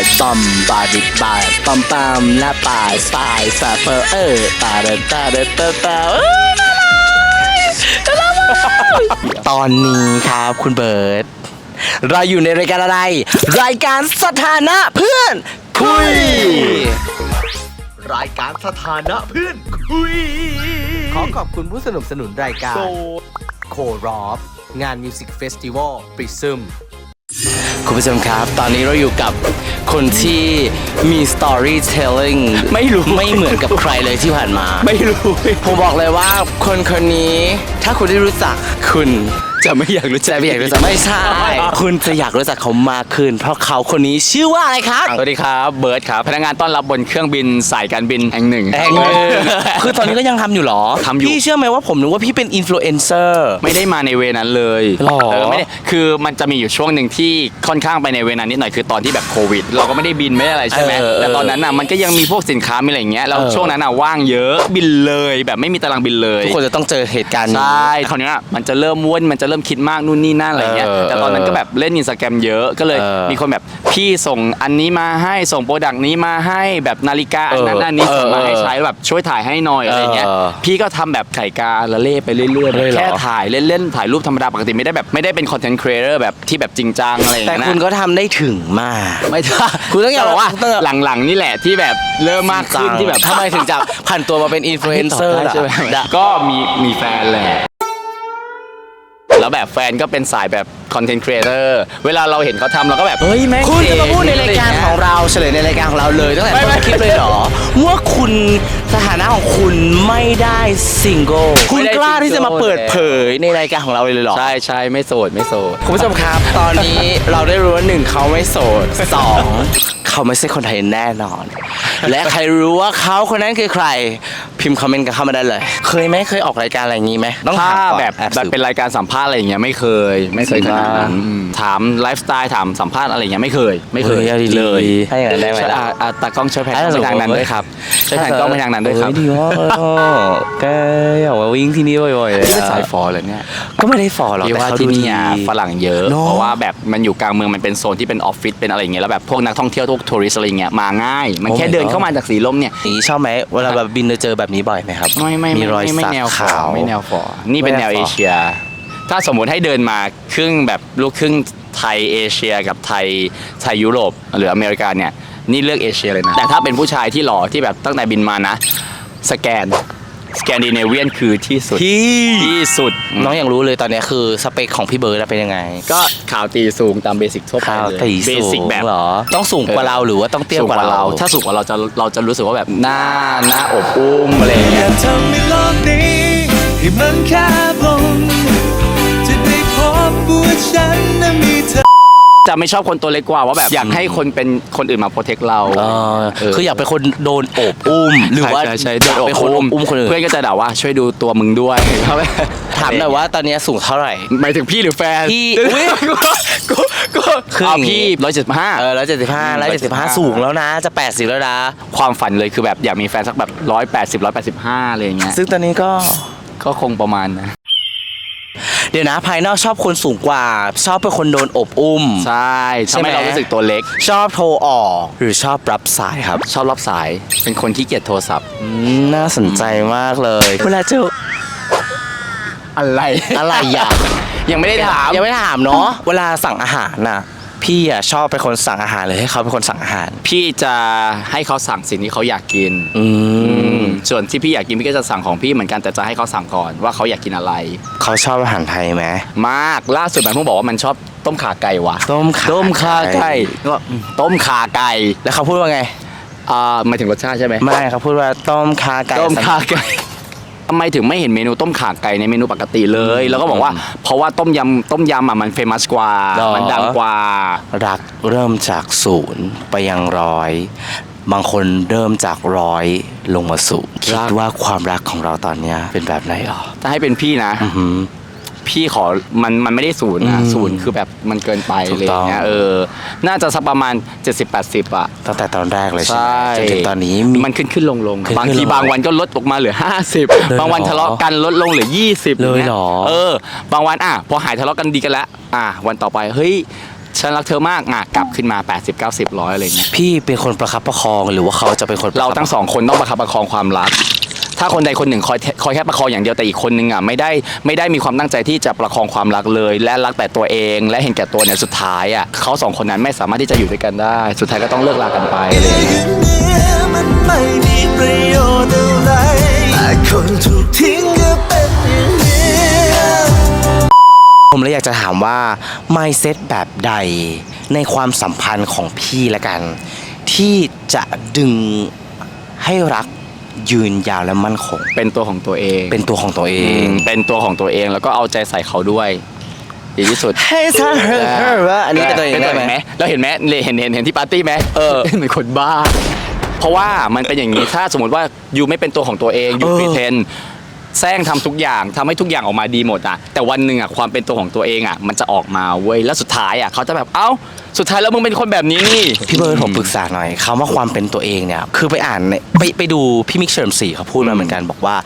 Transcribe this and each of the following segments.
ดตอมบาดิบาตอมตามและป่าสายสาเปอร์เออตาเดตาเดตาตาเอ้ยน่ารักน่ารักมากตอนนี้ครับคุณเบิร์ตเราอยู่ในรายการอะไร รายการสถานะเพื่อน คุย รายการสถานะเพื่อนคุย ขอขอบคุณผู้สนับสนุนรายการโซโครอฟงานมิวสิกเฟสติวัลปริซึมคุณผู้ชมครับ ตอนนี้เราอยู่กับ คนที่มี storytelling ไม่รู้ไม่เหมือนกับใครเลยที่ผ่านมา ไม่รู้ ผมบอกเลยว่าคนคนนี้ ถ้าคุณได้รู้จักคุณ จะไม่อยากรู้จักจะไม่อยากรู้จักไม่ใช่คุณจะอยากรู้จักเขามากขึ้น เพราะเขาคนนี้ชื่อว่าอะไรครับ สวัสดีครับ เบิร์ดครับ พนักงานต้อนรับบนเครื่องบินสายการบินแห่งหนึ่ง แองเลย คือตอนนี้ก็ยังทำอยู่เหรอทำอยู่ พี่เชื่อไหมว่าผมนึกว่าพี่เป็นอินฟลูเอนเซอร์ ไม่ได้มาในเวนั้นเลยหรอเออไม่ได้คือมันจะมีอยู่ช่วงหนึ่งที่ค่อนข้างไปในเวนั้นนิดหน่อยคือตอนที่แบบโควิด เราก็ไม่ได้บินไม่ได้อะไรใช่ไหมเออเออแต่ตอนนั้นน่ะมันก็ยังมีพวกสินค้ามีอะไรอย่างเงี้ยแล้วเออ ช่วงนั้นน่ะว่างเยอะบินเลยแบบไม่มีตารางบินเลย ทุกคนจะต้องเจอเหตุการณ์ใชนี้่คราวเนี้ยมันจะเริ่มว้วนมันจะเริ่มคิดมากนู่นนี่นั่นอะไรเงี้ย เออแต่ตอนนั้นก็แบบเล่นอินสตาแกรมเยอะก็เลยเออมีคนแบบพี่ส่งอันนี้มาให้ส่งโปรดักต์นี้มาให้แบบนาฬิกาอันนั้นเอออันนี้ส่งมาให้เออใช้แบบช่วยถ่ายให้หน่อยอะไรเงี้ยเออพี่ก็ทำแบบไข่กาละเล่ไปเรื่อยเลยเหรอๆแค่ถ่ายเล่นๆถ่ายรูปธรรมดาปกติไม่ได้แบบไม่ได้เป็นคอนเทนต์ครีเอเตอร์แบบที่แบบจริงจังอะไรอย่างแต่เงี้ยนะ คุณก็ทำได้ถึงมาก ไม่ใช่คุณต้องอย่าบอกว่าต้องหลังๆนี่แหละที่แบบเริ่มมากขึ้นที่แบบทำไมถึงจะผ่านตัวมาเป็นอินฟลูเอนเซอร์ใช่ไหมก็มีมีแฟนแหละ แบบแฟนก็เป็นสายแบบ คอนเทนต์ครีเอเตอร์เวลาเราเห็นเขาทำเราก็แบบ เฮ้ยแม่งคุณจะมาเจ๋พูดในรายการของเราเฉลยในรายการของเราเลยตั้งแต่ต้นคลิปเลยเหรอว่าคุณสถานะของคุณไม่ได้ซิงเกิลคุณกล้าที่จะมาเปิดเผยในรายการของเราเลยเหรอ ใช่ใช่ไม่โสดไม่โสดคุณผู้ชมครับ ตอนนี้เราได้รู้ว่าหนึ่งเขาไม่โสดสองเขาไม่ใช่คนไทยแน่นอน และใครรู้ว่าเขาคนนั้นคือใคร พิมพ์คอมเมนต์กันเข้ามาได้เลย เคยไหมเคยออกรายการอะไรอย่างนี้ไหมต้องถ้าถามก่อนแบบอบแบบสืบเป็นรายการสัมภาษณ์อะไรอย่างเงี้ยไม่เคย ไม่เคยขนาดนั้นอืมถามไลฟ์สไตล์ถามสัมภาษณ์อะไรอย่างเงี้ยไม่เคย ไม่เคยเฮ้ยเอาดีๆเลยให้อย่างนั้นได้ไหมล่ะอะอะตากล้องช่วยแพนกล้องฮัลโหลไปทางนั้นด้วยครับช่วยแพนกล้องไปทางนั้นด้วยครับโอ้ดีมากเลยอะแกอยากมาวิ่งที่นี่บ่อยๆเลยที่เป็นอะสายฟอเลยเนี่ยก็ไม่ได้ฟอหรอกพี่แต่ว่าเขาที่ดูนี่ดีอะฝรั่งเยอะเนอะ เพราะว่าแบบมันอยู่กลางเมืองมันเป็นโซนที่เป็นออฟฟิศเป็นอะไรอย่างเงี้ยแล้วแบบพวกนักท่องเที่ยวพวกทัวริสต์อะไรอย่างเงี้ยมาง่าย มัน Oh แค่ my เดิน God เข้ามาจากสีลมเนี่ยอย่างนี้ชอบไหมเวลาแบบบินจะเจอแบบนี้บ่อยไหมครับไม่ไม่มีไม่รอยไม่ไม่สักแนวฟอขาวไม่แนวฟอนี่เป็นไม่แนแนววฟอเอเชีย ถ้าสมมุติให้เดินมาครึ่งแบบลูกครึ่งไทยเอเชีย กับไทยไทยยุโรปหรืออเมริกาเนี่ยนี่เลือกเอเชียเลยนะ แต่ถ้าเป็นผู้ชายที่หล่อที่แบบตั้งแต่บินมานะ สแกนสแกนดิเนเวียนคือที่สุดที่ที่สุด น้องอยากรู้เลยตอนเนี้ยคือสเปคของพี่เบิร์ดเป็นยังไง ก็ข่าวตีสูงตามเบสิกทั่วไปข้าวเลยตีเบสูสิกงแบบเหรอ ต้องสูงกว่าเราหรือว่าต้องเตี้ยสูงกว่าเรา ถ้าสูงกว่าเราจะเราจะรู้สึกว่าแบบหน้าหน้าอบอุ้มอะไรอย่างเงี้ย ฉันนั้นมีเธอ จะไม่ชอบคนตัวเล็กกว่าว่าแบบอยากให้คนเป็นคนอื่นมาโปรเทคเราเออเออคืออยากเป็นคนโดนโอบอุ้ม หรือว่าใช่ใช่อยากเป็นคนโอบอุ้มคนอื่นเพื่อนก็จะด่าว่าช่วยดูตัวมึงด้วยถามหน่อยว่าตอนเนี้ยสูงเท่าไหร่ หมายถึงพี่หรือแฟนพี่อุ๊ยกูกูกูคือเอาอย่างงี้ พี่ร้อยเจ็ดห้า เออร้อยเจ็ดสิบห้าร้อยเจ็ดสิบห้าสูงแล้วนะ จะแปดสิบแล้วนะ ความฝันเลยคือแบบอยากมีแฟนสักแบบร้อยแปดสิบร้อยแปดสิบห้าอะไรอย่างเงี้ยซึ่งตอนนี้ก็ ก็คงประมาณนะ เดี๋ยวนะภายนอกชอบคนสูงกว่า ชอบเป็นคนโดนอบอุ้ม ใช่ใช่ทำไหมให้เรารู้สึกตัวเล็ก ชอบโทรออก หรือชอบรับสายครับ ชอบรับสาย เป็นคนที่เกียจโทรศัพท์อืมน่าสนใจมากเลย เวลาเจออะไรอะไรอะยังไม่ได้ถามยังไม่ถามเนาะเวลาสั่งอาหารน่ะพี่อะชอบเป็นคนสั่งอาหารเลยให้เขาเป็นคนสั่งอาหาร พี่จะให้เขาสั่งสิ่งที่เขาอยากกิน อืม ส่วนที่พี่อยากกินพี่ก็จะสั่งของพี่เหมือนกันแต่จะให้เขาสั่งก่อนว่าเขาอยากกินอะไร เขาชอบอาหารไทยไหมมากล่าสุดมันเพิ่งบอกว่ามันชอบต้มขาไก่ว่ะต้มขาต้มขาไก่ก็ต้มขาไก่แล้วเขาพูดว่าไงอ่าหมายถึงรสชาติใช่ไหมไม่เขาพูดว่าต้มขาไก่ต้มขาไก่ทำไมถึงไม่เห็นเมนูต้มขาไก่ในเมนูปกติเลย แล้วก็บอกว่าเพราะว่าต้มยำต้มยำอะมันเฟมัสกว่า มันดังกว่า รักเริ่มจากศูนย์ไปยังร้อย บางคนเริ่มจากร้อยลงมาสู่คิดว่าความรักของเราตอนเนี้ยเป็นแบบไหนอะถ้าให้เป็นพี่นะ อือหือ พี่ขอมันมันไม่ได้ศูนย์นะอืมศูนย์คือแบบมันเกินไปถูกอะไรอย่างเงี้ยต้อง เออ น่าจะสักประมาณ 70-80อะตั้งแต่ตอนแรกเลยใช่ไหมใช่จนถึงตอนนี้มี มันขึ้นขึ้นลงลงขึ้นบางทีขึ้นลงบางวันก็ลดลงมาเหลือเลย50เหรอบางวันทะเลาะกันลดลงเหลือ 20เลยเหรอเออ บางวันอะพอหายทะเลาะกันดีกันแล้วอะวันต่อไปเฮ้ย ฉฉันรักเธอมากอะกลับขึ้นมา 80 90ร้อยอะไรเงี้ยพี่เป็นคนประคับประคองหรือว่าเขาจะเป็นคนเราทั้งสองคนต้องประคับประคองความรัก ถ้าคนใดคนหนึ่งคอยคอยแค่ประคองอย่างเดียวแต่อีกคนนึงอะไม่ได้ไม่ได้มีความตั้งใจที่จะประคองความรักเลย และรักแต่ตัวเอง และเห็นแก่ตัวเนี่ยสุดท้ายอะเขาสองคนนั้นไม่สามารถที่จะอยู่ด้วยกันได้ สุดท้ายก็ต้องเลิกลากันไปอะไรอย่างเงี้ยมันไม่มีประโยชน์อะไรแต่คนถูกทิ้งก็เป็นอย่างนี้ ผมเลยอยากจะถามว่า mindset แบบใดในความสัมพันธ์ของพี่ละกัน ที่จะดึงให้รักยืนยาวและมั่นคง เป็นตัวของตัวเองเป็นตัวของตัวเออืง มเป็นตัวของตัวเองแล้วก็เอาใจใส่เขาด้วย ดีที่สุดให้เธอเฮอเฮอว่าอันนี้เป็นตัวเองได้ไหม เราเห็นไหมเห็นเห็นเห็นที่ปาร์ตี้ไหมเออ เหมือนคนบ้า เพราะว่ามันเป็นอย่างนี้ ถ้าสมมติว่ายูไม่เป็นตัวของตัวเองยูเออ พรีเทน แซงทำทุกอย่างทำให้ทุกอย่างออกมาดีหมดอะแต่วันหนึ่งอะความเป็นตัวของตัวเองอะมันจะออกมาเว้ยแล้วสุดท้ายอะเขาจะแบบเอ้าสุดท้ายแล้วมึงเป็นคนแบบนี้นี่พี่เบิร์ดผมปรึกษาหน่อยคำว่าความเป็นตัวเองเนี่ยคือไปอ่านไปไปดูพี่มิกเฉิมศรีเขาพูดมาเหมือนกันบอกว่า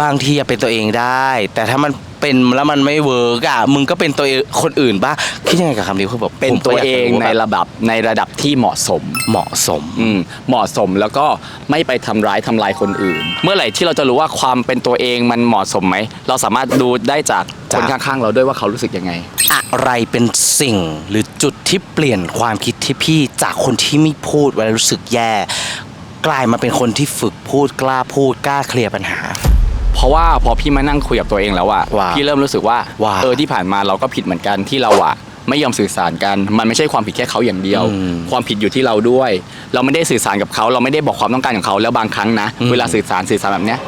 บางทีอะเป็นตัวเองได้ แต่ถ้ามัน เป็นแล้วมันไม่เวิร์กอะมึงก็เป็นตัวเองคนอื่นบ้างคิดยังไงกับคำนี้คือแบบเป็นผมก็ตัวอยากเอจะงรู้ในแบบระดับในระดับที่เหมาะสมเหมาะสมอืมเหมาะสมแล้วก็ไม่ไปทำร้ายทำลายคนอื่น เมื่อไหร่ที่เราจะรู้ว่าความเป็นตัวเองมันเหมาะสมไหมเราสามารถดูได้จากคนจากข้างๆเราด้วยว่าเขารู้สึกยังไง อะไรเป็นสิ่งหรือจุดที่เปลี่ยนความคิดที่พี่จากคนที่ไม่พูดเวลารู้สึกแย่ กลายมาเป็นคนที่ฝึกพูดกล้าพูดกล้าเคลียร์ปัญหา เพราะว่าพอพี่มานั่งคุยกับตัวเองแล้วอะว่าพี่เริ่มรู้สึกว่าว่าเออที่ผ่านมาเราก็ผิดเหมือนกันที่เราอะไม่ยอมสื่อสารกัน มันไม่ใช่ความผิดแค่เขาอย่างเดียว อืมความผิดอยู่ที่เราด้วย เราไม่ได้สื่อสารกับเขาเราไม่ได้บอกความต้องการของเขาแล้วบางครั้งนะอืม เวลาสื่อสารสื่อสารแบบเนี้ย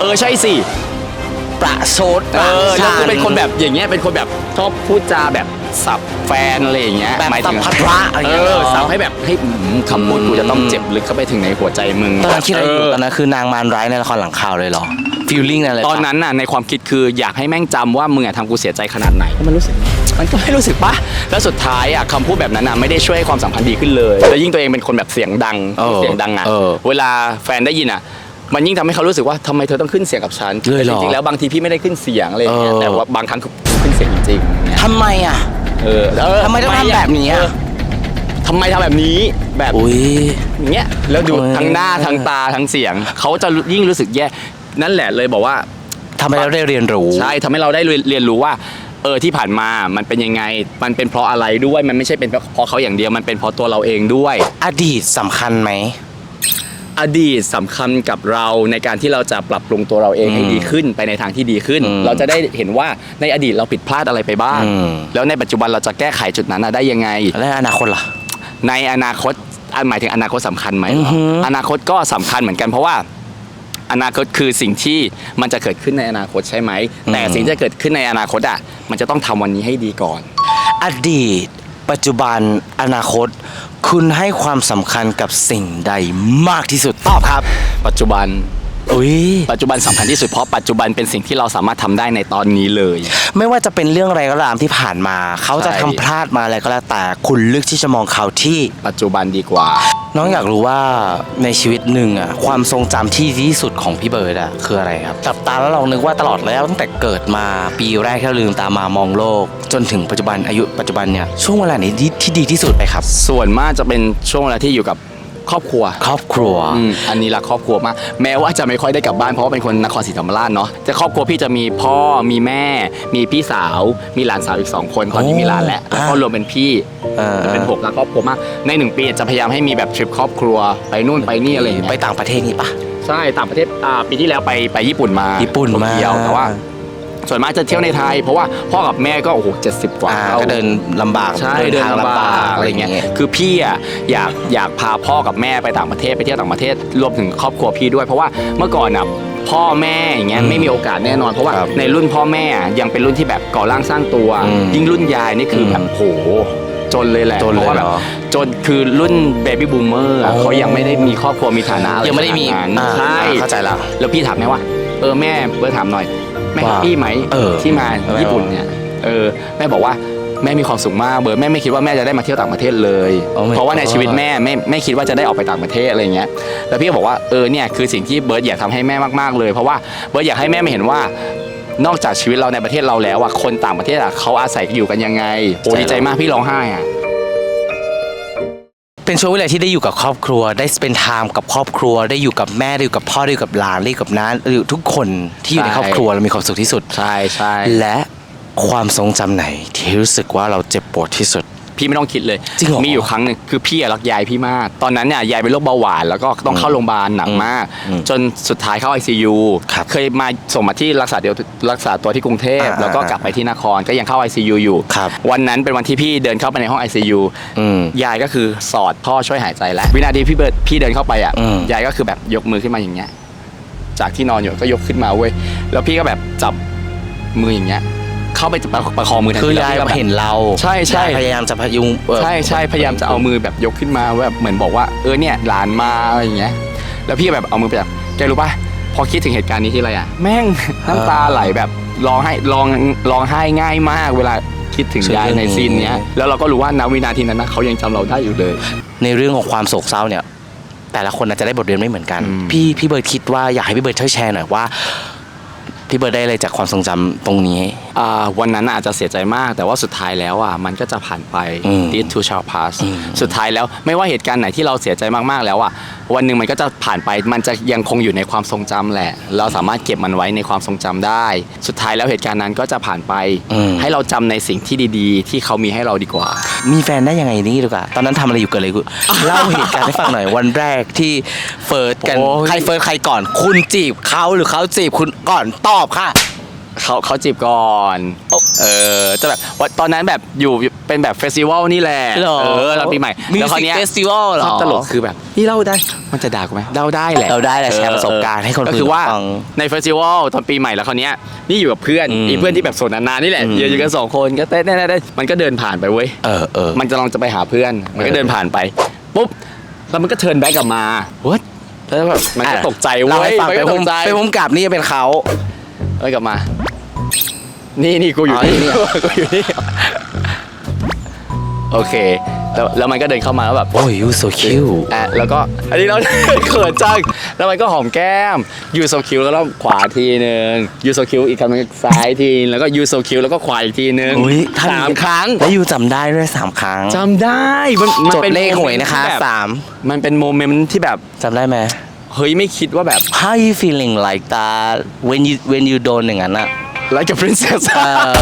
เออใช่สิ ประชดเออแล้วคือชัเป็นคนแบบอย่างเงี้ยเป็นคนแบบชอบพูดจาแบบ สับแฟนอะไรอย่างเงี้ยแบบหมายสัถึพงพะพระอะไรอย่างเอเงี้ยอเหรอสับให้แบบให้อืมคำพูดกูจะต้องเจ็บลึกเข้าไปถึงในหัวใจมึงตอนนั้นคิดอะไรอยู่เตอนนั้นคือนางมารร้ายในละครหลังข่าวเลยเหรอฟีลลิ่งอะไรตอนนั้นน่ะในความคิดคืออยากให้แม่งจำว่ามึงอะทำกูเสียใจขนาดไหนมันรู้สึกไงมันก็ไม่รู้สึกปะแล้วสุดท้ายอะคำพูดแบบนั้นอะไม่ได้ช่วยให้ความสัมพันธ์ดีขึ้นเลยแล้วยิ่งตัวเองเป็นคนแบบเสียงดังออเสียงดังอะเออเวลาแฟนได้ยินอะมันยิ่งทำให้เขารู้สึกว่าทำไมเธอต้องขึ้นเสียงกับฉันเลยเหรอแต่จริงๆแล้วบางทีพี่ไม่ได้ขึ้นเสียงอะไรอย่างเงี้ยเออ แต่ว่าบางครั้งคือขึ้นเสียงจริงๆอย่างเงี้ย ทำไมอะ เออเออทำไมต้องทำแบบนี้อะเออทำไมทำแบบนี้แบบอุ้ย อย่างเงี้ยแล้วดูเออทั้งหน้าทั้งตาทั้งเสียง เขาจะยิ่งรู้สึกแย่นั่นแหละเลยบอกว่า ทำให้เราได้เรียนรู้ ใช่ทำให้เราได้เรียนรู้ว่า เออที่ผ่านมามันเป็นยังไง มันเป็นเพราะอะไรด้วยมันไม่ใช่เป็นเพราะเขาอย่างเดียวมันเป็นเพราะตัวเราเองด้วย อดีตสำคัญไหม อดีตสำคัญกับเราในการที่เราจะปรับปรุงตัวเราเองให้อืมดีขึ้นไปในทางที่ดีขึ้นอืมเราจะได้เห็นว่าในอดีตเราผิดพลาดอะไรไปบ้างอืมแล้วในปัจจุบันเราจะแก้ไขจุดนั้นน่ะได้ยังไง แล้วอนาคตล่ะ ในอนาคตอันหมายถึงอนาคตสำคัญไหมอือฮึอนาคตก็สำคัญเหมือนกันเพราะว่าอนาคตคือสิ่งที่มันจะเกิดขึ้นในอนาคตใช่ไหม แต่สิ่งที่จะเกิดขึ้นในอนาคตอะมันจะต้องทำวันนี้ให้ดีก่อน อดีต ปัจจุบันอนาคต คุณให้ความสำคัญกับสิ่งใดมากที่สุดตอบครับ ปัจจุบัน อุ้ยปัจจุบันสำคัญที่สุดเพราะปัจจุบันเป็นสิ่งที่เราสามารถทำได้ในตอนนี้เลย ไม่ว่าจะเป็นเรื่องอะไรก็ตามที่ผ่านมา เขาจะใช่ ทำพลาดมาอะไรก็แล้วแต่คุณเลือกที่จะมองเขาที่ ปัจจุบันดีกว่า น้องอยากรู้ว่าในชีวิตหนึ่งอะความทรงจำที่ดีที่สุดของพี่เบิร์ดอะคืออะไรครับจับตาแล้วลองนึกว่าตลอดแล้วตั้งแต่เกิดมาปีแรกที่เราลืมตามามองโลก จนถึงปัจจุบันอายุปัจจุบันเนี่ยช่วงเวลาไหนที่ที่ดีที่สุดไปครับ ส่วนมากจะเป็นช่วงเวลาที่อยู่กับ ครอบครัวครอบครัว อืมอันนี้รักครอบครัวมากแม้ว่าจะไม่ค่อยได้กลับบ้านเพราะว่าเป็นคนนครศรีธรรมราชเนาะแต่ครอบครัวพี่จะมีพ่อมีแม่ มีพี่สาว มีหลานสาวอีกสองคนตอนนี้มีหลานแล้วแล้วก็รวมเป็นพี่เออจะเป็นหกรักครอบครัวมากในหนึ่งปีจะพยายามให้มีแบบทริปครอบครัวไปนู่นไปนี่อะไรอย่างเงี้ย ไปต่างประเทศนี่ปะ ใช่ต่างประเทศอ่าปีที่แล้วไปไปญี่ปุ่นมาญี่ปุ่นมา โตเกียวแต่ว่า ส่วนมากจะเที่ยวในไทย เพราะว่าพ่อกับแม่ก็โอ้โหเจ็ดสิบกว่าอ่าแล้วก็เดินลำบากใช่เดินทางลำบากอะไรเงี้ยคือพี่อะอยากอยากพาพ่อกับแม่ไปต่างประเทศไปเที่ยวต่างประเทศรวมถึงครอบครัวพี่ด้วย เพราะว่าเมื่อก่อนอะพ่อแม่อย่างเงี้ยอืมไม่มีโอกาสแน่นอน เพราะว่าครับในรุ่นพ่อแม่อะยังเป็นรุ่นที่แบบก่อร่างสร้างตัว อืมยิ่งรุ่นยายนี่คืออมแบบโหจนเลยแหละจนเลยเพราะว่าแบบเหรอ จนคือรุ่นเบบี้บูมเมอร์อ๋อเขายังไม่ได้มีครอบครัวมีฐานะอะรยังไม่ได้มีขนานั้นอ่าใช่ เข้าใจแล้ว แล้วพี่ถามแม่ว่า เออแม่เบิร์ดถามหน่อย แม่ว่าแฮปปี้ไหมเออที่มาแม่ญี่ปุ่นเนี่ยเออแม่บอกว่าแม่มีความสุขมากเบิร์ดแม่ไม่คิดว่าแม่จะได้มาเที่ยวต่างประเทศเลย Oh my เพราะว่าใน God ชีวิตแม่ไม่ไม่คิดว่าจะได้ออกไปต่างประเทศอะไรเงี้ยแล้วพี่ก็บอกว่าเออเนี่ยคือสิ่งที่เบิร์ดอยากทำให้แม่มากๆเลย เพราะว่าเบิร์ดอยากให้แม่มาเห็นว่า นอกจากชีวิตเราในประเทศเราแล้วอะคนต่างประเทศอะเขาอาศัยอยู่กันยังไงโอ้ดีใจมากพี่ร้องไห้อะ เป็นช่วงเวลาที่ได้อยู่กับครอบครัว ได้เป็นไทม์กับครอบครัว ได้อยู่กับแม่ได้อยู่กับพ่อได้อยู่กับหลานได้อยู่กับน้าหรือทุกคนที่อยู่ในใช่ครอบครัวเรามีความสุขที่สุด ใช่ใช่และความทรงจำไหนที่รู้สึกว่าเราเจ็บปวดที่สุด พี่ไม่ต้องคิดเลย จริงเหรอมีอยู่ครั้งหนึ่งคือพี่อะรักยายพี่มาก ตอนนั้นเนี่ยยายเป็นโรคเบาหวานแล้วก็ต้องเข้าโรงพยาบาลหนักมาก อืมจนสุดท้ายเข้า ICU ครับเคยมาส่งมาที่รักษาเดียวรักษาตัวที่กรุงเทพอ่าแล้วก็กลับไปที่นครก็ยังเข้า ICU อยู่ ครับ วันนั้นเป็นวันที่พี่เดินเข้าไปในห้อง ICU อืม ยายก็คือสอดท่อช่วยหายใจแล้ว วินาทีพี่เบิร์ดพี่เดินเข้าไปอะอืม ยายก็คือแบบยกมือขึ้นมาอย่างเงี้ย จากที่นอนอยู่ก็ยกขึ้นมาเว้ยแล้วพี่ก็แบบจับมืออย่างเงี้ย เข้าไปประประคองมือทันทีคือแล้วยายพี่ก็แบบเห็นเราใช่ใช่ ยายพยายามจะพยุงเอ่อ ใช่ใช่พยายามจะเอามือแบบยกขึ้นมาแบบเหมือนบอกว่าเออเนี่ยหลานมาอะไรอย่างเงี้ย แล้วพี่ก็แบบเอามือไปจับแกรู้ป่ะพอคิดถึงเหตุการณ์นี้ที่อะไรอะแม่ง น้ำตาไหลแบบร้องไห้ร้องร้องไห้ง่ายมาก เวลาคิดถึงยายในซีนเนี้ยแล้วเราก็รู้ว่าณวินาทีนั้นนะเขายังจำเราได้อยู่เลย ในเรื่องของความโศกเศร้าเนี่ย แต่ละคนอาจจะได้บทเรียนไม่เหมือนกัน อืม พี่พี่เบิร์ดคิดว่าอยากให้พี่เบิร์ดช่วยแชร์หน่อยว่าพี่เบิร์ดได้อะไรจากความทรงจำตรงนี้อ่าวันนั้นน่ะอาจจะเสียใจมาก แต่ว่าสุดท้ายแล้วอะมันก็จะผ่านไป อืม this too shall pass อืมสุดท้ายแล้วไม่ว่าเหตุการณ์ไหนที่เราเสียใจมากๆแล้วอะวันหนึ่งมันก็จะผ่านไปมันจะยังคงอยู่ในความทรงจำแหละ เราสามารถเก็บมันไว้ในความทรงจำได้ สุดท้ายแล้วเหตุการณ์นั้นก็จะผ่านไป อืม ให้เราจำในสิ่งที่ดีๆ ที่เขามีให้เราดีกว่า มีแฟนได้ยังไงนี่ดีกว่า ตอนนั้นทำอะไรอยู่เกิดอะไรขึ้นเล่าเหตุการณ์ให้ฟังหน่อยวันแรกที่เฟิร์สกันโอ้ย ใครเฟิร์สใครก่อน คุณจีบเขาหรือเขาจีบคุณก่อนตอบค่ะ เขาเขาจีบก่อนเออจะแบบว่าตอนนั้นแบบอยู่เป็นแบบเฟสติวัลนี่แหละหรอเออตอนปีใหม่มิวแล้วคราวสิกเนี้ย เฟสติวัลเหรอความตลกคือแบบนี่เล่าได้ มันจะด่ากูไหมเล่าได้แหละเล่าได้แหละแชร์ประสบการณ์ให้คนก็คือว่าฟังในเฟสติวัลตอนปีใหม่แล้วคราวเนี้ยนี่อยู่กับเพื่อนอืมอีเพื่อนที่แบบโสดนานๆนี่แหละอืมยืนอยู่กันสองคนก็เต้นเต้นๆๆมันก็เดินผ่านไปเว้ยเออเออ มันจะลองจะไปหาเพื่อน มันก็เดินผ่านไปปุ๊บแล้วมันก็เทิร์นแบ็กกลับมา what แล้วแบบมันก็อะตกใจเล่าเว้ยให้ฟังมันไปก็ผตมกใจ ไปผมกลับนี่เป็นเขา เอ้ยกลับมา นี่นี่กูอยู่อ๋อนี่นี่กูอยู่นี่โอเคแล้วแล้วมันก็เดินเข้ามาแล้วแบบโอ้ย you so cute อะแล้วก็อันนี้เรา เขินจังแล้วมันก็หอมแก้มยูโซคิวแล้วก็ขวาทีหนึ่งยูโซคิวอีกครั้งหนึงซ้ายทีแล้วก็ยูโซคิวแล้วก็ขวาอีกทีหนึ่งอุ๊ยท่านสามครั้งแล้วยูจำได้ด้วยสามครั้งจำได้มันมันจดเป็นเลขหวยนะคะโมเมนต์ที่แบบสามมันเป็นโมเมนต์ที่แบบจำได้ไหม เฮ้ยไม่คิดว่าแบบ how you feeling like that when you when you โดนอย่างนั้นอะ like a princess เออ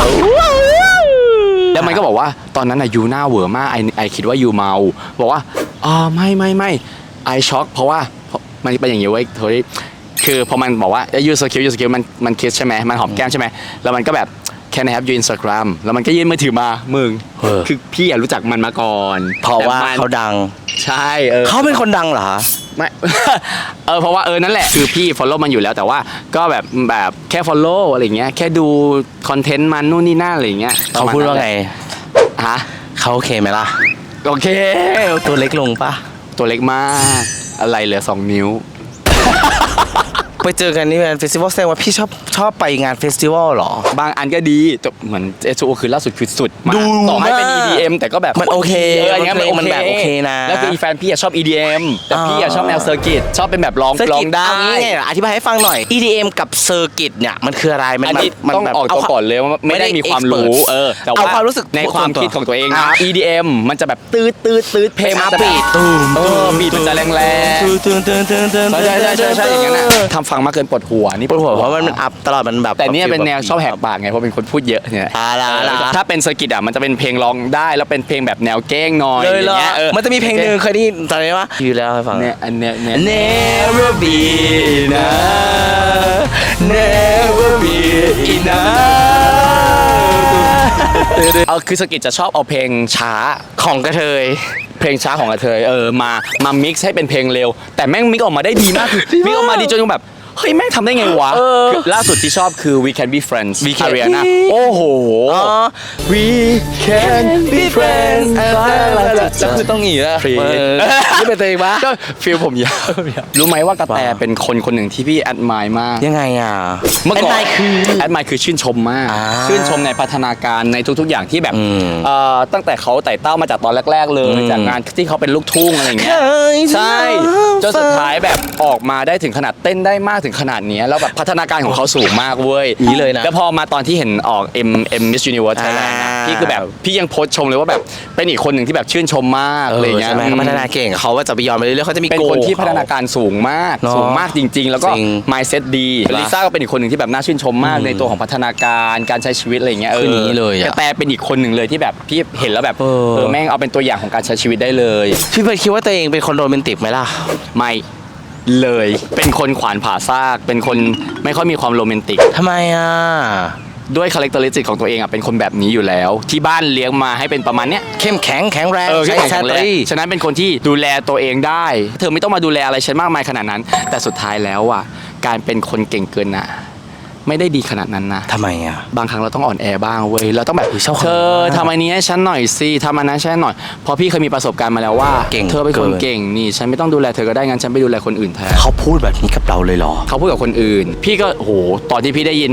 แล้วมันก็บอกว่าตอนนั้นอะยูหน้าเหวอมากไอไอคิดว่ายูเมาบอกว่าอ๋อไม่ไม่ไม่ไอช็อกเพราะว่าเพราะมันเป็นอย่างนี้เว้ยเฮ้ยคือพอมันบอกว่ายูสกิลยูสกิลมันมันคิสใช่ไหมมันหอมแก้มใช่ไหมแล้วมันก็แบบ can I have your Instagram แล้วมันก็ยื่นมือถือมามึงเออ คือพี่อะรู้จักมันมาก่อนเพราะว่าแต่มันเขาดัง ใช่เออ เขาเป็นคนดังเหรอไม่ เออเพราะว่าเออนั่นแหละคือพี่ follow มันอยู่แล้วแต่ว่าก็แบบแบบแค่ follow อะไรเงี้ยแค่ดูคอนเทนต์มันนู่นนี่นั่นอะไรเงี้ยเขาพูดว่าไง ฮะเขาโอเคไหมล่ะ โอเค ตัวเล็กลงปะตัวเล็กมาก อะไรเหลือ2นิ้ว ไปเจอกันนี่งานเฟสติวัลแสดงว่าพี่ชอบชอบไปงานเฟสติวัลเหรอ บางอันก็ดีแต่เหมือนเอชโอคือล่าสุดคือสุดมากดูต่อให้เป็น มาก EDM แต่ก็แบบมันโอเคเอออันเนี้ยมันแบบโอเคนะแล้วคืออีแฟนพี่อะชอบ EDM แต่พี่อะอ่าชอบแนวเซอร์กิตชอบเป็นแบบร้องเซอร์ร้อกิงตได้ เอางี้ไงอธิบายให้ฟังหน่อย EDM กับเซอร์กิตเนี่ยมันคืออะไรมันอันนี้มันต้องแบบออกตัวก่อนเลยว่าไม่ได้มีความรู้ expert เออแต่เอาว่าความรู้สึกในความคิดของตัวเองนะ อะ EDM มันจะแบบตืดตืดตืดเพลงมันจะแบบ beat ตูมเออบีทมันจะแรงแรงตูมตูมตูมตูมตูมใช่ใช่ใช่ใช่อย่างนั้นนะทำฟังมากเกินปวดหัวนี่ปวดหัวเพราะมันอัพตลอดมันแบบแต่เนี่ยเป็นแนวชอบแหกปากไงเพราะเป็นคนพูดเยอะเนี่ยอ่าล่ะล่ะถ้าเป็นเซอร์กิตอะมันจะเป็นเพลงร้องได้แล้วเป็นเพลงแบบแนวเก้งหน่อยเลยเหรอางงี้ออมันจะมีเพลงหนึ่งเคยได้ยินตอนนี้ว่าอยู่แล้วให้ฟังเนี่ยอันเนี้ยเนี่ย Never be enough Never be enough เอาคือสกิทจะชอบเอาเพลงช้าของกระเทยเพลงช้าของกระเทยเออมามามิกซ์ให้เป็นเพลงเร็ว แต่แม่งมิกซ์ออกมาได้ดีมากคือมิกซ์ออกมาดีจนแบบ เฮ้ยแม่งทำได้ไงวะเออคือล่าสุดที่ชอบคือ We Can Be Friends We Can อารีนา Be โอ้โหอ๋อ We Can Be Friends แล้วคือต้องหนีละฟรี เออนี่เป็นตัวเองปะก็ฟีลผมยาวรู้ไหมว่ากระแตว่าเป็นคนคนหนึ่งที่พี่แอดมายมาก ยังไงอะ เมื่อก่อนแอดไมค์คือแอดมายคือชื่นชมมาก อ่าชื่นชมในพัฒนาการในทุกๆอย่างที่แบบอืมเอ่อตั้งแต่เขาไต่เต้ามาจากตอนแรก ๆ เลยอืม จากงานที่เขาเป็นลูกทุ่งอะไรอย่างเงี้ยเคยใช่จนสุดท้ายแบบออกมาได้ถึงขนาดเต้นได้มากถึงถึงขนาดเนี้ยแล้วแบบพัฒนาการของเขาสูงมากเว้ยนี้เลยนะแล้วพอมาตอนที่เห็นออก M M Miss Universe Thailand อ่านะพี่คือแบบพี่ยังโพสต์ชมเลยว่าแบบเป็นอีกคนหนึ่งที่แบบชื่นชมมากเออะไรอเงี้ย ใช่ไหมอืมเขาพัฒนาเก่งเขาว่าจะไปยอมไปเรื่อยๆเขาจะมีเป็นโก คนที่เขพัฒนาการสูงมาก เนอะสูงมากจริง ๆ แล้วก็ จริง mindset ดีลิซ่าก็เป็นอีกคนหนึ่งที่แบบน่าชื่นชมมากในตัวของพัฒนาการการใช้ชีวิตอะไรเงี้ยคืออย่างนี้เลยอะแต่เป็นอีกคนหนึ่งเลยที่แบบพี่เห็นแล้วแบบเออ เออแม่งเอาเป็นตัวอย่างของการใช้ชีวิตได้เลย พี่เบิร์ดคิดว่าตัวเองเป็นคนโรแมนติกไหมล่ะ ไม่ เลย เป็นคนขวานผ่าซาก เป็นคนไม่ค่อยมีความโรแมนติก ทำไมอะ ด้วยคาแรคเตอร์ลิสติกของตัวเองอะเป็นคนแบบนี้อยู่แล้ว ที่บ้านเลี้ยงมาให้เป็นประมาณเนี้ย เข้มแข็งแข็งแรงเออใช้แข็งแซแรงตรีฉะนั้นเป็นคนที่ดูแลตัวเองได้ เธอไม่ต้องมาดูแลอะไรฉันมากมายขนาดนั้น แต่สุดท้ายแล้วอะ การเป็นคนเก่งเกินอะ ไม่ได้ดีขนาดนั้นนะทำไมอะ บางครั้งเราต้องอ่อนแอบ้างเว้ยเราต้องแบบเฮ้ยชอบคนเธอมากทำอันนี้ให้ฉันหน่อยสิทำอันนั้นให้ฉันหน่อยเพราะพี่เคยมีประสบการณ์มาแล้วว่าเก่งเธอเป็นคนเกิน เก่งนี่ฉันไม่ต้องดูแลเธอก็ได้งั้นฉันไปดูแลคนอื่นแทน เขาพูดแบบนี้กับเราเลยเหรอ เขาพูดกับคนอื่น พี่ก็โหตอนที่พี่ได้ยิน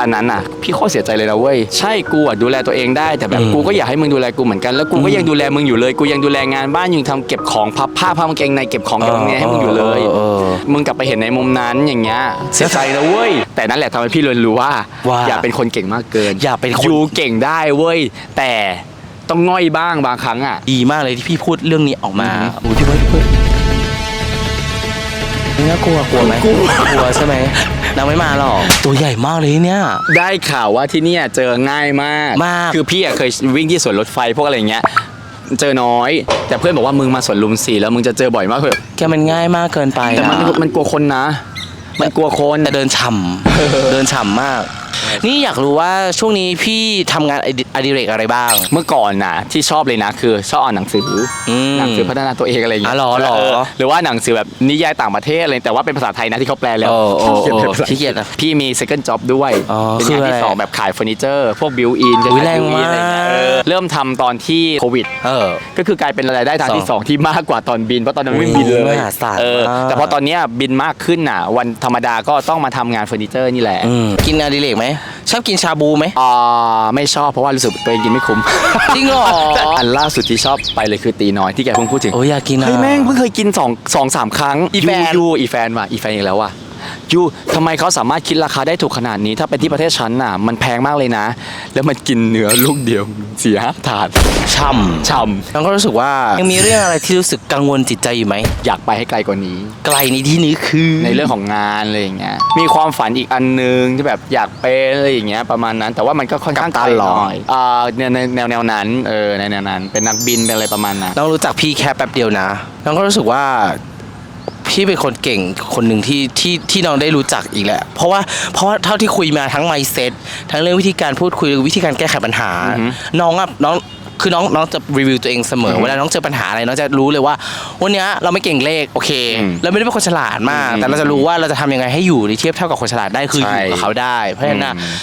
อันนั้นน่ะ พี่โคตรเสียใจเลยนะเว้ยใช่กูอะดูแลตัวเองได้แต่แบบอืมกูก็อยากให้มึงดูแลกูเหมือนกันแล้วกูก็ยังดูแลมึงอยู่เลย กูยังดูแลงานบ้านยังทำเก็บของพับผ้าพับกางเกงในเก็บของเก็บกางเกงในให้มึงอยู่เลยเออมึงกลับไปเห็นในมุมนั้นอย่างเงี้ยเสียใจนะเว้ยแต่นั่นแหละทำให้พี่เรียนรู้ว่าว่าอย่าเป็นคนเก่งมากเกิน อย่าเป็นคนยูเก่งได้เว้ยแต่ต้องง่อยบ้างบางครั้งอะดีมากเลยที่พี่พูดเรื่องนี้ออกมาอือฮึโอ้ยพี่เบิร์ดพี่เบิร์ดนี่น่ากลัวกลัวไหมกลัวกลัวใช่ไหม นางไม่มาหรอก ตัวใหญ่มากเลยเนี่ย ได้ข่าวว่าที่เนี่ยเจอง่ายมากมาก คือพี่อะเคยวิ่งที่สวนรถไฟพวกอะไรอย่างเงี้ย เจอน้อย แต่เพื่อนบอกว่ามึงมาสวนลุมสี่แล้วมึงจะเจอบ่อยมากเลยแกมันง่ายมากเกินไปแต่มันอะมันกลัวคนนะ มันกลัวคน แต่เดินฉ่ำเดินฉ่ำมาก นี่อยากรู้ว่าช่วงนี้พี่ทำงานอดิอดิเรกอะไรบ้าง เมื่อก่อนน่ะที่ชอบเลยนะคือชอบอ่านหนังสืออมหนังสือพัฒนาตัวเองอะไรอย่างเงี้ยอ๋อเหรอเหรอเหรือว่าหนังสือแบบนิยายต่างประเทศอะไรแต่ว่าเป็นภาษาไทยนะที่เขาแปลแล้วโอ้โอ้ขี้เกียจโอ้เป็นภาษาขี้เกียจอะพี่มี second job ด้วยอ๋อเป็นคืองานอะไรที่สองแบบขายเฟอร์นิเจอร์ พวกบิวอินอุ๊ยแรงมาก เริ่มทำตอนที่โควิด เออ ก็คือกลายเป็นรายได้ทางที่สองสองที่มากกว่าตอนบินเพราะตอนนั้นไม่โอ้ยบินเลยมหาศาลเออมาก แต่พอตอนเนี้ยบินมากขึ้นน่ะ วันธรรมดาก็ต้องมาทำงานเฟอร์นิเจอร์นี่แหละ อืมกินงานอดิเรกไหมชอบกินชาบูไหม อ่าไม่ชอบเพราะว่ารู้สึกตัวเองกินไม่คุ้ม จริงเหรอ อันล่าสุดที่ชอบไปเลยคือตีน้อยที่แกเพิ่งพูดถึงโอ้ยอยากกินอะเฮ้ยแม่งเพิ่งเคยกินสองสองสามครั้งอีแฟน ยูยูอีแฟนว่ะอีแฟนอีกแล้วว่ะ ยูทำไมเขาสามารถคิดราคาได้ถูกขนาดนี้ ถ้าเป็นที่ประเทศฉันน่ะ มันแพงมากเลยนะ แล้วมันกินเนื้อลูกเดียวเสียห้าถาดช่ำช่น้องก็รู้สึกว่ายังมีเรื่องอะไรที่รู้สึกกังวลจิตใจอยู่ไหมำอยากไปให้ไกลกว่านี้ ไกลในที่นี้คือในเรื่องของงานอะไรอย่างเงี้ย มีความฝันอีกอันนึงที่แบบอยากเป็นอะไรอย่างเงี้ยประมาณนั้น แต่ว่ามันก็ค่อนข้างไกลหน่อยอ่าในในแนวแนวนั้นเออในแนวนั้น เป็นนักบินเป็นอะไรประมาณนั้น น้องรู้จักพี่แค่แป๊บเดียวนะน้องก็รู้สึกว่า พี่เป็นคนเก่งคนหนึ่งที่ที่ที่น้องได้รู้จักอีกแหละเพราะว่าเพราะว่าเท่าที่คุยมาทั้งไมเซ็ตทั้งเรื่องวิธีการพูดคุยวิธีการแก้ไขปัญหาอือฮึน้องอะน้องคือน้องน้องจะรีวิวตัวเองเสมออือฮึเวลาน้องเจอปัญหาอะไรน้องจะรู้เลยว่า วันเนี้ยเราไม่เก่งเลขโอเคอืมเราไม่ได้เป็นคนฉลาดมากอืมแต่เราจะรู้ว่าเราจะทำยังไงให้อยู่ในเทียบเท่ากับคนฉลาดได้คืออใช่ยู่กับเขาได้ เพราะฉะนั้นน่ะอืม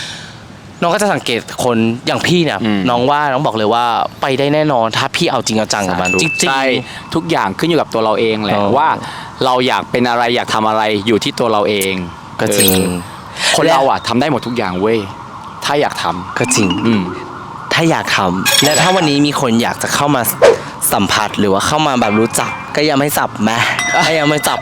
น้องก็จะสังเกตคนอย่างพี่เนี่ยอืมน้องว่าน้องบอกเลยว่าไปได้แน่นอนถ้าพี่เอาจริงเอาจังกับมันจริงๆใช่ทุกอย่างขึ้นอยู่กับตัวเราเองแหละเออว่า เราอยากเป็นอะไรอยากทำอะไรอยู่ที่ตัวเราเองก็จริง เออคนเราอะทำได้หมดทุกอย่างเว้ยถ้าอยากทำก็จริง อืม ถ้าอยากทำและถ้าวันนี้มีคนอยากจะเข้ามาสัมผัสหรือว่าเข้ามาแบบรู้จักก็ยังไม่จับแม่ก็ยังไม่จับ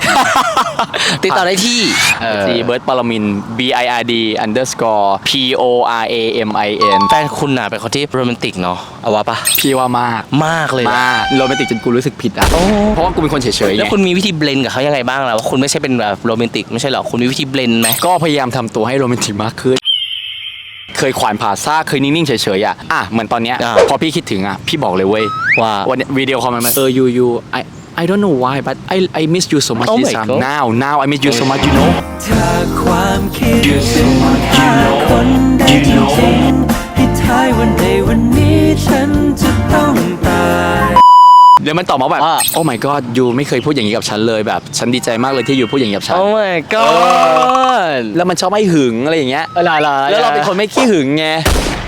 ติดต่อได้ที่เออจีเบิร์ดปรมิน B I R D underscore P O R A M I N แฟนคุณน่ะเป็นคนที่โรแมนติกเนาะเอาวะปะพี่ว่ามากมากเลยนะมากโรแมนติกจนกูรู้สึกผิดอะโอ้เพราะว่ากูเป็นคนเฉยๆแล้วไงคุณมีวิธีเบลนกับเขายังไงบ้างล่ะว่าคุณไม่ใช่เป็นแบบโรแมนติกไม่ใช่เหรอคุณมีวิธีเบลนไหมก็พยายามทำตัวให้โรแมนติกมากขึ้น เคยขวานผ่าซ่ากเคยนิ่งๆเฉยๆอะอะเหมือนตอนเนี้ยอ่า พอพี่คิดถึงอะพี่บอกเลยเว้ยว่าวันเนี้ยวิดีโอคอลมันมาเออ you you I I don't know why but I I miss you so much Oh this my time God. now now I miss you so much you know ถ้าความคิดเป็นฆ่าคนได้จริงๆให้ท้ายวันใดวันนี้ฉันจะต้องตาย เดี๋ยวมันตอบมาแบบว่า oh my god ยูไม่เคยพูดอย่างนี้กับฉันเลยแบบ ฉันดีใจมากเลยที่ยูพูดอย่างนี้กับฉัน โอ้ my god แล้วมันชอบไม่หึงอะไรอย่างเงี้ยอะไรอะไรแล้วเราเป็นคนไม่ขี้หึงไง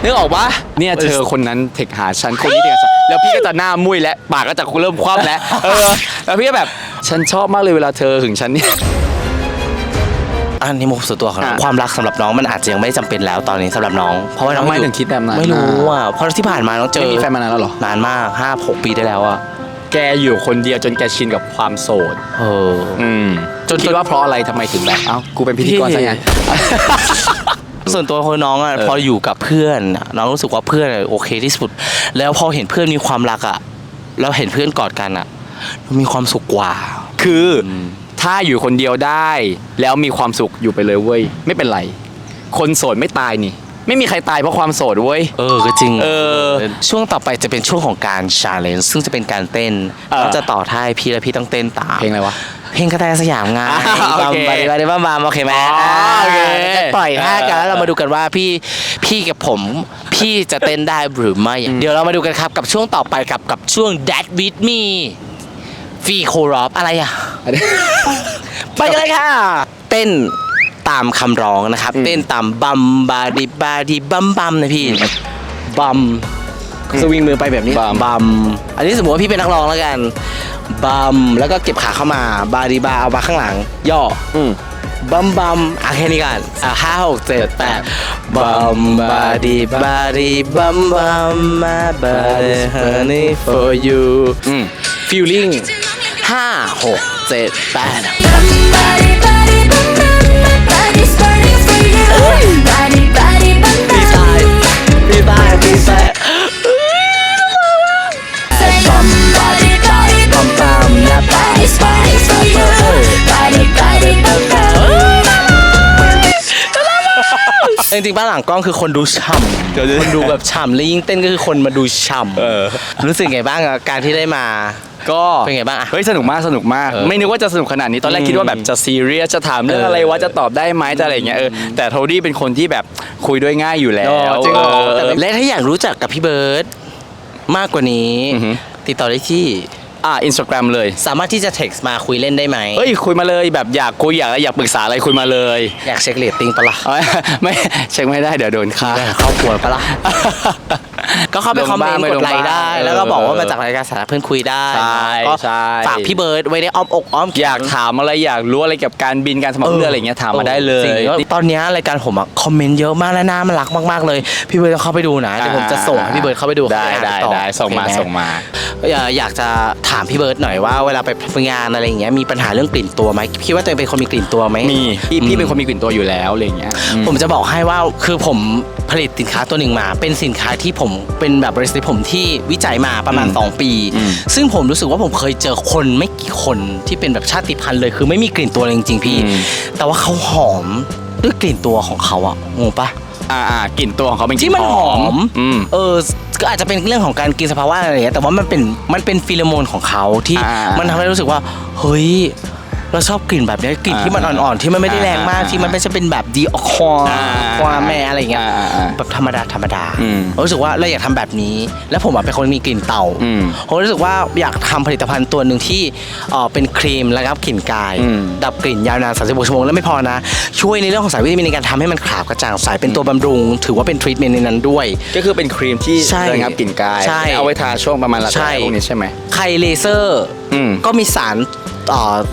นึกออกปะเนี่ยเธอคนนั้นเทคหาฉันคนนี้เทคหาฉันแล้วพี่ก็จะหน้ามุ้ยและปากก็จะเริ่มคว่ำแล้วเออแล้วพี่ก็แบบฉันชอบมากเลยเวลาเธอหึงฉันเนี่ยอันนี้มุกส่วนตัวของน้องอะความรักสำหรับน้องมันอาจจะยังไม่จำเป็นแล้วตอนนี้สำหรับน้อง เพราะว่าน้องทำไมอยู่ถึงคิดแบบนั้นไม่รู้อะเพราะที่ผ่านมาน้องเจอไม่มีแฟนมานานแล้วเหรอนานมากห้าหกปีได้แล้วอะ แกอยู่คนเดียวจนแกชินกับความโสด เออ อืมจนคิดว่าเพราะอะไรทำไมถึงแบบเอ้ากูเป็นพิธีกรซะงั้น ส่วนตัวคนน้องอะเออพออยู่กับเพื่อนอะน้องรู้สึกว่าเพื่อนอะโอเคที่สุด แล้วพอเห็นเพื่อนมีความรักอะแล้วเห็นเพื่อนกอดกันอะมันมีความสุขกว่า คืออถ้าอยู่คนเดียวได้ แล้วมีความสุขอยู่ไปเลยเว้ย ไม่เป็นไร คนโสดไม่ตายนี่ ไม่มีใครตายเพราะความโสดเว้ย เออก็จริงเออช่วงต่อไปจะเป็นช่วงของการชาเลนจ์ซึ่งจะเป็นการเต้นเออ ก็จะต่อท่ายพี่และพี่ต้องเต้นตามเพลงอะไรวะ เพลงกระแตสยามไงอ่าโอบัมเคบาดิบาดิบัมบัมโอเคไหมอ๋อโอเคจะปล่อยท่ากันแล้วเราเออมาดูกันว่าพี่พี่กับผมพี่จะเต้นได้หรือไม่ เดี๋ยวเรามาดูกันครับกับช่วงต่อไปกับกับช่วง That with me ฟีโครอฟอะไรอะ ไปกันเลยค่ะ เต้น ตามคำร้องนะครับ เต้นตามบัมบาดิบาดิบัมบัมนะพี่บัมสวิงมือไปแบบนี้บัมบัมอันนี้สมมติว่าพี่เป็นนักร้องแล้วกันบัมแล้วก็เก็บขาเข้ามา บาดิบาเอามาข้างหลัง ย่ออืมบัมบัมอะแค่นี้กันอะห้าหกเจ็ดแปดบัมบาดิบาดิบัมบัมมาบาดิ honey for you อืม feeling ห้าหกเจ็ดแปด ปีต จริงๆบ้านหลังกล้องคือคนดูฉ่ำคนดูแบบฉ่ำแล้วยิ่งเต้นก็คือคนมาดูฉ่เออำรู้สึกไงบ้างอะการที่ได้มา ก็เป็นไงบ้างอะ เฮ้ยสนุกมากสนุกมากเออไม่นึกว่าจะสนุกขนาดนี้ตอนแรกอืมคิดว่าแบบจะซีเรียสจะถามเรื่องเออออะไรวะจะตอบได้ไหมจะอะไรอย่างเงี้ยเออแต่โทดี้เป็นคนที่แบบคุยด้วยง่ายอยู่แล้วจริงเหรอ เออ และถ้าอยากรู้จักกับพี่เบิร์ตมากกว่านี้ อือหือ ติดต่อได้ที่ อ่าอินสตาแกรมเลย สามารถที่จะ text มาคุยเล่นได้ไหมเฮ้ยคุยมาเลยแบบอยากคุยอยากอยากปรึกษาอะไรคุยมาเลยอยากเช็คเรตติ้งปะล่ะ เอาไม่เช็คไม่ได้เดี๋ยวโดนค่าได้ครอบครัวปะล่ะ ก็เข้าไปคอมเมนต์ลงบ้างไม่กดไลค์ได้ลงบ้างแล้วก็บอกว่าเออมาจากรายการสาระเพื่อนคุยได้ใช่ก็ใช่ฝากพี่เบิร์ดไว้ในอ้อมอกอ้อมแขนอยากถามอะไรอยากรู้อะไรเกี่ยวกับการบินการสมัครเรืออะไรอย่างเงี้ยถามมาได้เลจริยงๆตอนเนี้ยรายการผมอะคอมเมนต์เยอะมากและน่ามันรักมาก ๆ เลย พี่เบิร์ดต้องเข้าไปดูนะเดี๋ยวผมจะส่งให้พี่เบิร์ดเข้าไปดูได้ให้อ่านได้ต่อได้ส่งมาโอเคไหส่งมาอยากอยากจะถามพี่เบิร์ดหน่อยว่าเวลาไปงานอะไรอย่างเงี้ยมีปัญหาเรื่องกลิ่นตัวไหมคิดว่าตัวเองเป็นคนมีกลิ่นตัวไหมมีพี่พี่อืมเป็นคนมีกลิ่นตัวอยู่แล้วอะไรอย่างเงี้ยอืมผมจะบอกให้ว่าคือผม ผลิตสินค้าตัวหนึ่งมา เป็นสินค้าที่ผมเป็นแบบบริษัทผมที่วิจัยมาประมาณ 2 ปีอืมซึ่งผมรู้สึกว่าผมเคยเจอคนไม่กี่คนที่เป็นแบบชาติพันธุ์เลย คือไม่มีกลิ่นตัวเลยจริงๆพี่ แต่ว่าเขาหอมด้วยกลิ่นตัวของเขาอะงงปะอ่าอ่ากลิ่นตัวของเขาเป็นที่มันหอมอืมเออก็อาจจะเป็นเรื่องของการกินสภาวะอะไรอย่างเงี้ยแต่ว่ามันเป็นมันเป็นฟีโรโมนของเขาที่อ่ามัมันทำให้รู้สึกว่าเฮ้ย เราชอบกลิ่นแบบเนี้ยกลิ่นที่มันอ่าอ่อนๆที่มันไม่ได้แรงมากอ่าที่มันไม่ใช่เป็นแบบดีออคออ่าควาแม่อะไรอย่างเงี้ยอ่าอ่าแบบธรรมดาธรรมดาอืมรู้สึกว่าเราอยากทำแบบนี้ แล้วผมอะเป็นคนมีกลิ่นเต่าอืมผมรู้สึกว่าอยากทำผลิตภัณฑ์ตัวหนึ่งที่เอ่อเป็นครีมระงับกลิ่นกายอืมดับกลิ่นยาวนาน36ชั่วโมงแล้วไม่พอนะ ช่วยในเรื่องของสารวิตามินในการทำให้มันขาวกระจ่างใสเป็นตัวบำรุง ถือว่าเป็นทรีทเมนต์ในนั้นด้วย ก็คือเป็นครีมที่ใช่ระงับกลิ่นกายใช่เอาไว้ทาช่วงประมาณหลักใช่พวกนี้ใช่ไหมไคเลเซอร์อืมก็มีสารเอ่อ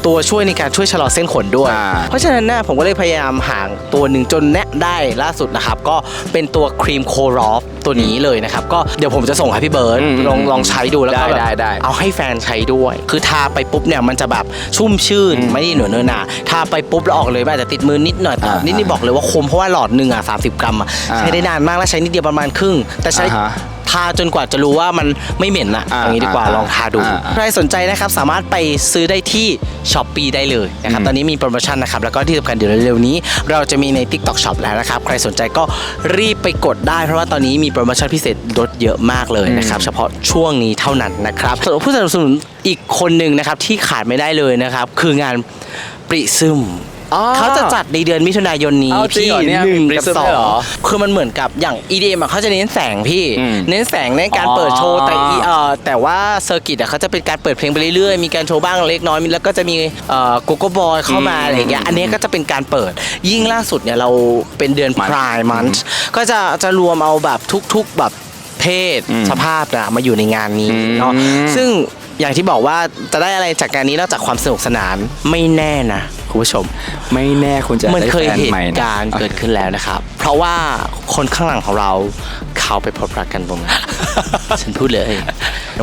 ตัวช่วยในการช่วยชะลอเส้นขนด้วย อ่า เพราะฉะนั้นนะผมก็เลยพยายามหาตัวหนึ่งจนแนะได้ล่าสุดนะครับ ก็เป็นตัวครีมโครอฟตัวนี้เลยนะครับ ก็เดี๋ยวผมจะส่งให้พี่เบิร์ดอืมลองลองใช้ดูแล้วก็ได้แบบได้ได้เอาให้แฟนใช้ด้วย คือทาไปปุ๊บเนี่ยมันจะแบบชุ่มชื่น อืมไม่ได้เหนอะเนอะหนาทาไปปุ๊บแล้วออกเลยมันอาจจะติดมือนิดหน่อยแต่อ่านี่นี่บอกเลยว่าคมเพราะว่าหลอดหนึ่งอะสามสิบกรัมอะอ่าใช้ได้นานมากแล้วใช้นิดเดียวประมาณครึ่ง แต่ใช้อ่าฮะ ทาจนกว่าจะรู้ว่ามันไม่เหม็นอะอ่าอย่างนี้ดีกว่าอ่าลองทาดูอ่า ใครสนใจนะครับสามารถไปซื้อได้ที่ช้อปปีได้เลยนะครับอืมตอนนี้มีโปรโมชั่นนะครับแล้วก็ที่สำคัญเดี๋ยวเร็วๆนี้ เราจะมีใน TikTok Shop แล้วนะครับ ใครสนใจก็รีบไปกดได้ เพราะว่าตอนนี้มีโปรโมชั่นพิเศษลดเยอะมากเลยนะครับ เฉพาะช่วงนี้เท่านั้นนะครับส่วนผู้สนับสนุนอีกคนหนึ่งนะครับที่ขาดไม่ได้เลยนะครับ คืองานปริซึมอ๋อ เขาจะจัดในเดือนมิถุนายนนี้เอาจริงที่เหรอเนี่ยหนึ่งมีกับ Prism สอด้วยเหรองคือมันเหมือนกับอย่าง EDM อะเขาจะเน้นแสงพี่ อืมเน้นแสงในการเปิดโชว์แต่ E เอ่อแต่ว่าเซอร์กิตอะเขาจะเป็นการเปิดเพลงไปเรื่อยๆ มีการโชว์บ้างเล็กน้อยแล้วก็จะมีโกโก้บอยเข้ามาอืมอะไรอย่างเงี้ยอันนี้ก็จะเป็นการเปิดยิ่งล่าสุดเนี่ยเราเป็นเดือนมันพรายมันก็จะจะรวมเอาแบบทุกๆแบบเพศอืมสภาพนะมาอยู่ในงานนี้อืมเนาะซึ่ง อย่างที่บอกว่าจะได้อะไรจากการนี้นอกจากความสนุกสนานไม่แน่นะคุณผู้ชม ไม่แน่คุณจะมันได้เคยแฟนเหใหม่ตุนะ การณ์เกิดขึ้นแล้วนะครับ เพราะว่าคนข้างหลังของเราเขาไปพบรักกันตรงนั้น ฉันพูดเลย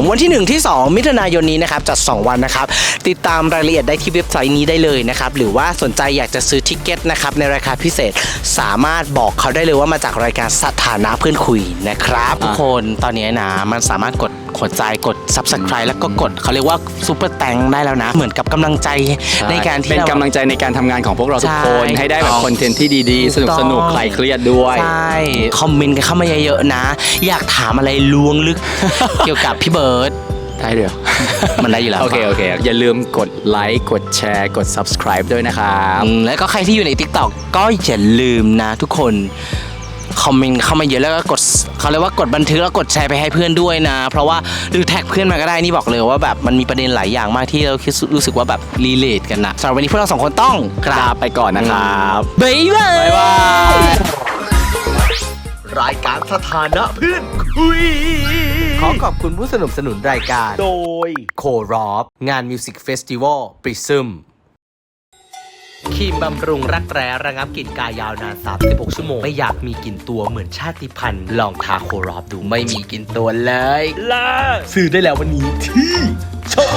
วันที่ 1 ที่ 2 มิถุนายนนี้นะครับจัด 2 วันนะครับ ติดตามรายละเอียดได้ที่เว็บไซต์นี้ได้เลยนะครับ หรือว่าสนใจอยากจะซื้อทิกเก็ตนะครับในราคาพิเศษสามารถบอกเขาได้เลยว่ามาจากรายการสถานะเพื่อนคุยนะครับทุกคนตอนนี้นะมันสามารถกดหัวใจกด subscribe แล้วก็กดเขาเรียกว่าซูเปอร์แตงได้แล้วนะ เหมือนกับกำลังใจในการที่เป็นเรากำลังใจในการทำงานของพวกเราทุกคนใช่ให้ได้แบบถูกต้องคอนเทนต์ที่ดีๆ สนุกถูกสต้องนุกคลายเครียดด้วย ใช่ คอมเมนต์กันเข้ามาเยอะๆนะ อยากถามอะไรล้วงลึก เกี่ยวกับพี่เบิร์ดได้เดี๋ยว มันได้อยู่แล้วโอเคโอเค อย่าลืมกดไลค์กดแชร์กด subscribe ด้วยนะครับอืมแล้วก็ใครที่อยู่ใน TikTok ก็อย่าลืมนะทุกคน คอมเมนต์เข้ามาเยอะแล้วก็กดเขาเรียกว่ากดบันทึกแล้วกดแชร์ไปให้เพื่อนด้วยนะ เพราะว่าหรือแท็กเพื่อนมาก็ได้นี่บอกเลยว่าแบบมันมีประเด็นหลายอย่างมากที่เราคิดรู้สึกว่าแบบรีเลทกันนะสำหรับวันนี้พวกเราสองคนต้องกลาราบไปก่อนนะครับบ๊ายบายบ๊ายบายรายการสถานะเพื่อนคุย ขอขอบคุณผู้สนับสนุนรายการ โดย โครอฟงานมิวสิกเฟสติวัลปริซึมครีมบำรุงรักแร้ระงับกลิ่นกายยาวนาน 36 ชั่วโมง ไม่อยากมีกลิ่นตัวเหมือนชาติพันธุ์ ลองทาโครอฟดูไม่มีกลิ่นตัวเลยล่าซื้อได้แล้ววันนี้ที่ชม